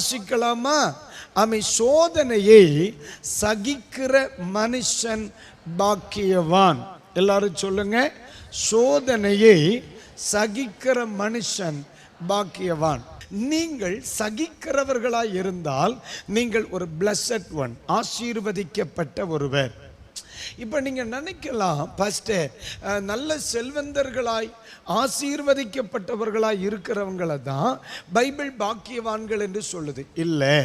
வாசிக்கலாமா? அமை சோதனையை சகிக்கிற மனுஷன் பாக்கியவான். எல்லாரும் சொல்லுங்க. சோதனையை சகிக்கிற மனுஷன் பாக்கியவான். நீங்கள் சகிக்கிறவர்களாய் இருந்தால் நீங்கள் ஒரு பிளஸட் ஒன் ஆசீர்வதிக்கப்பட்ட ஒருவர். இப்போ நீங்கள் நினைக்கலாம் ஃபஸ்ட்டு நல்ல செல்வந்தர்களாய் ஆசீர்வதிக்கப்பட்டவர்களாய் இருக்கிறவங்கள தான் பைபிள் பாக்கியவான்கள் என்று சொல்லுது. இல்லை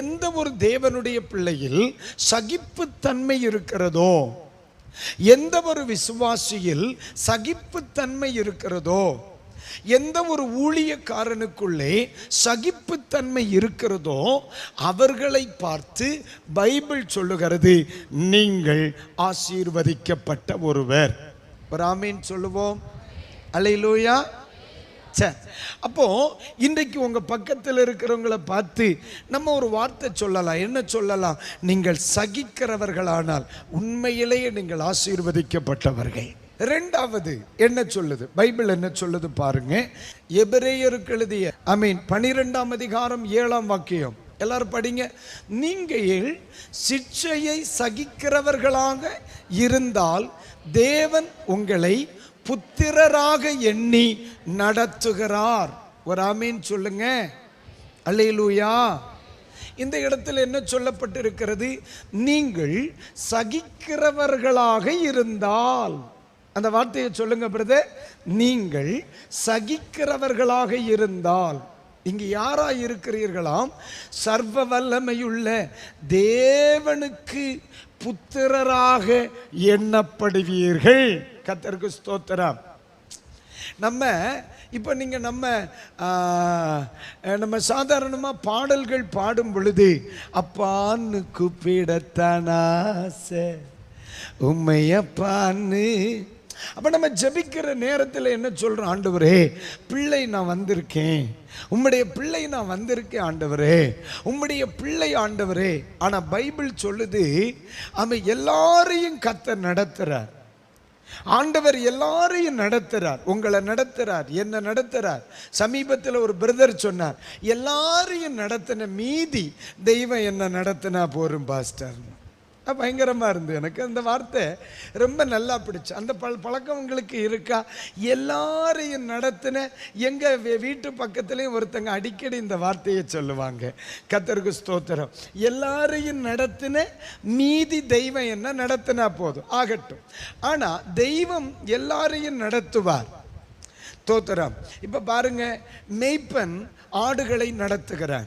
எந்த ஒரு தேவனுடைய பிள்ளையில் சகிப்புத்தன்மை இருக்கிறதோ எந்த ஒரு விசுவாசியில் சகிப்புத்தன்மை இருக்கிறதோ எந்த ஒரு ஊழியக்காரனுக்குள்ளே சகிப்புத்தன்மை இருக்கிறதோ அவர்களை பார்த்து பைபிள் சொல்லுகிறது நீங்கள் ஆசீர்வதிக்கப்பட்ட ஒருவர். ராமீன் சொல்லுவோம். அலையிலூயா. அப்போ இன்றைக்கு உங்க பக்கத்தில் இருக்கிறவங்களை பார்த்து நம்ம ஒரு வார்த்தை சொல்லலாம். என்ன சொல்லலாம்? நீங்கள் சகிக்கிறவர்களானால் உண்மையிலேயே நீங்கள் ஆசீர்வதிக்கப்பட்டவர்கள். ரெண்டாவது என்ன சொல்லுது? பைபிள் என்ன சொல்லுது பாருங்க. எபிரேயருக்கு எழுதிய ஐ மீன் பனிரெண்டாம் அதிகாரம் ஏழாம் வாக்கியம். எல்லாரும் படிங்க. நீங்கள் சிக்ஷையை சகிக்கிறவர்களாக இருந்தால் தேவன் உங்களை புத்திரராக எண்ணி நடத்துகிறார். ஒரு ஆமீன் சொல்லுங்க. அல்லேலூயா. இந்த இடத்தில் என்ன சொல்லப்பட்டிருக்கிறது? நீங்கள் சகிக்கிறவர்களாக இருந்தால். அந்த வார்த்தையை சொல்லுங்க பிரதர். நீங்கள் சகிக்கிறவர்களாக இருந்தால் இங்கு யாரா இருக்கிறீர்களாம்? சர்வ வல்லமையுள்ள தேவனுக்கு புத்திரராக எண்ணப்படுவீர்கள். கத்தருக்கு ஸ்தோத்திரம். நம்ம இப்போ நீங்கள் நம்ம நம்ம சாதாரணமாக பாடல்கள் பாடும் பொழுது அப்பான்னு கூப்பிடத்தான் ஆசை உம்மையப்பான்னு அப்போ நம்ம ஜெபிக்கிற நேரத்தில் என்ன சொல்கிறோம் ஆண்டவரே பிள்ளை நான் வந்திருக்கேன். உம்முடைய பிள்ளை நான் வந்திருக்கேன் ஆண்டவரே. உம்முடைய பிள்ளை ஆண்டவரே. ஆனால் பைபிள் சொல்லுது அவன் எல்லாரையும் கத்த நடத்துகிறார் ஆண்டவர் எல்லாரையும் நடத்துறார். உங்களை நடத்துறார். என்ன நடத்துறார். சமீபத்தில் ஒரு பிரதர் சொன்னார் எல்லாரையும் நடத்தின மீதி தெய்வம் என்ன நடத்தினா போரும் பாஸ்டர். பயங்கரமாக இருந்து எனக்கு அந்த வார்த்தை ரொம்ப நல்லா பிடிச்சு. அந்த பழ பழக்கம் உங்களுக்கு இருக்கா? எல்லாரையும் நடத்தின எங்கள் வீட்டு பக்கத்துலேயும் ஒருத்தங்க அடிக்கடி இந்த வார்த்தையை சொல்லுவாங்க. கத்தருக்கு ஸ்தோத்திரம். எல்லாரையும் நடத்தின மீதி தெய்வம் என்ன? நடத்தினா போதும். ஆகட்டும். ஆனால் தெய்வம் எல்லாரையும் நடத்துவார். ஸ்தோத்திரம். இப்போ பாருங்க மெய்ப்பன் ஆடுகளை நடத்துகிறான்.